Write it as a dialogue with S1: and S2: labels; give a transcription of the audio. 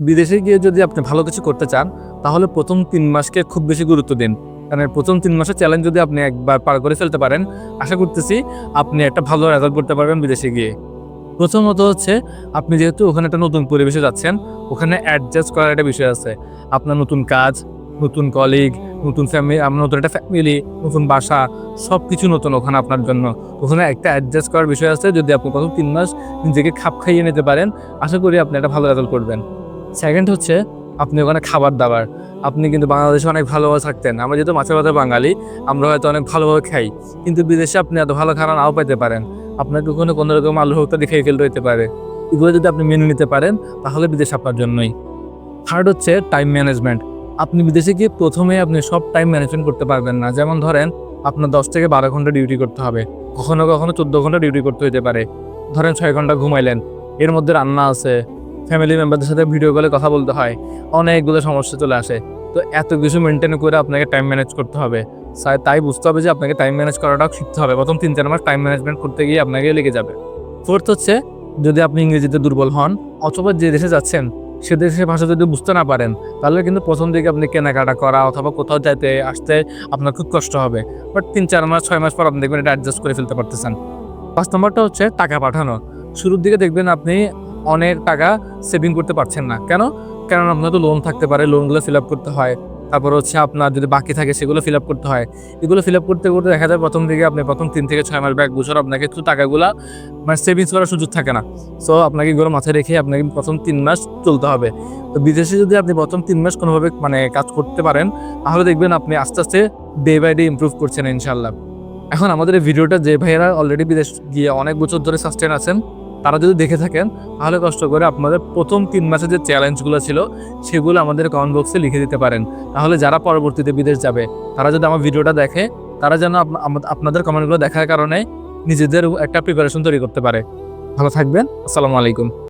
S1: বিদেশে গিয়ে যদি আপনি ভালো কিছু করতে চান, তাহলে প্রথম তিন মাসকে খুব বেশি গুরুত্ব দিন। কারণ প্রথম তিন মাসের চ্যালেঞ্জ যদি আপনি একবার পার করে ফেলতে পারেন, আশা করতেছি আপনি একটা ভালো রেজাল্ট করতে পারবেন বিদেশে গিয়ে। প্রথমত হচ্ছে, আপনি যেহেতু ওখানে একটা নতুন পরিবেশে যাচ্ছেন, ওখানে অ্যাডজাস্ট করার একটা বিষয় আছে। আপনার নতুন কাজ, নতুন কলিগ নতুন ফ্যামিলি আপনার নতুন একটা ফ্যামিলি নতুন বাসা সব কিছু নতুন ওখানে আপনার জন্য। ওখানে একটা অ্যাডজাস্ট করার বিষয় আছে, যদি আপনি প্রথম তিন মাস নিজেকে খাপ খাইয়ে নিতে পারেন, আশা করি আপনি একটা ভালো রেজাল্ট করবেন। সেকেন্ড হচ্ছে, আপনি ওখানে খাবার দাবার। আপনি কিন্তু বাংলাদেশে অনেক ভালোভাবে থাকতেন। আমরা যেহেতু মাছের ভাতের বাঙালি, আমরা হয়তো অনেক ভালোভাবে খাই। কিন্তু বিদেশে আপনি এত ভালো খানা নাও পাইতে পারেন। আপনাকে ওখানে কোনো রকম আলু ভর্তা দেখে ফেলতে হতে পারে। এগুলো যদি আপনি মেনে নিতে পারেন, তাহলে বিদেশ আপনার জন্যই। থার্ড হচ্ছে টাইম ম্যানেজমেন্ট আপনি বিদেশে গিয়ে প্রথমে আপনি সব টাইম ম্যানেজমেন্ট করতে পারবেন না। যেমন ধরেন, আপনার দশ থেকে বারো ঘণ্টা ডিউটি করতে হবে। কখনো কখনো চোদ্দ ঘণ্টা ডিউটি করতে হতে পারে। ধরেন ছয় ঘণ্টা ঘুমাইলেন। এর মধ্যে রান্না আছে ফ্যামিলি মেম্বারদের সাথে ভিডিও কলে কথা বলতে হয়। অনেকগুলো সমস্যা চলে আসে। তো এত কিছু মেনটেন করে আপনাকে টাইম ম্যানেজ করতে হবে। তাই বুঝতে হবে যে আপনাকে টাইম ম্যানেজ করাটাও শিখতে হবে। প্রথম তিন, চার মাস টাইম ম্যানেজমেন্ট করতে গিয়ে আপনাকে লেগে যাবে। ফোর্থ হচ্ছে, যদি আপনি ইংরেজিতে দুর্বল হন, অথবা যে দেশে যাচ্ছেন, সে দেশের ভাষা যদি বুঝতে না পারেন, তাহলে কিন্তু প্রথম দিকে আপনি কেনাকাটা করা অথবা কোথাও যাইতে আসতে আপনার খুব কষ্ট হবে। বাট তিন, চার মাস, ছয় মাস পর আপনি দেখবেন এটা অ্যাডজাস্ট করে ফেলতে পারতেছেন। পাঁচ নম্বরটা হচ্ছে টাকা পাঠানো। শুরুর দিকে দেখবেন আপনি অনেক টাকা সেভিং করতে পারছেন না। কেন? কারণ আপনার তো লোন থাকতে পারে লোনগুলো ফিল আপ করতে হয়। তারপর হচ্ছে আপনার যদি বাকি থাকে সেগুলো ফিল আপ করতে হয়। এগুলো ফিল আপ করতে করতে দেখা যায় প্রথম দিকে আপনি প্রথম তিন থেকে ছয় মাস বা এক বছর আপনাকে একটু টাকাগুলা মানে সেভিংস করার সুযোগ থাকে না। সো আপনাকে এগুলো মাথায় রেখে আপনাকে প্রথম তিন মাস চলতে হবে। তো বিদেশে যদি আপনি প্রথম তিন মাস কোনোভাবে মানে কাজ করতে পারেন, তাহলে দেখবেন আপনি আস্তে আস্তে ডে বাই ডে ইমপ্রুভ করছেন ইনশাল্লাহ এখন আমাদের এই ভিডিওটা যে ভাইয়েরা অলরেডি বিদেশ গিয়ে অনেক বছর ধরে সাস্টেন আছেন তারা যদি দেখে থাকেন, তাহলে কষ্ট করে আপনাদের প্রথম তিন মাসে যে চ্যালেঞ্জগুলো ছিল, সেগুলো আমাদের কমেন্ট বক্সে লিখে দিতে পারেন। তাহলে যারা পরবর্তীতে বিদেশ যাবে, তারা যদি আমার ভিডিওটা দেখে, তারা যেন আপনাদের কমেন্টগুলো দেখার কারণে নিজেদের একটা প্রিপারেশন তৈরি করতে পারে। ভালো থাকবেন, আসসালামু আলাইকুম।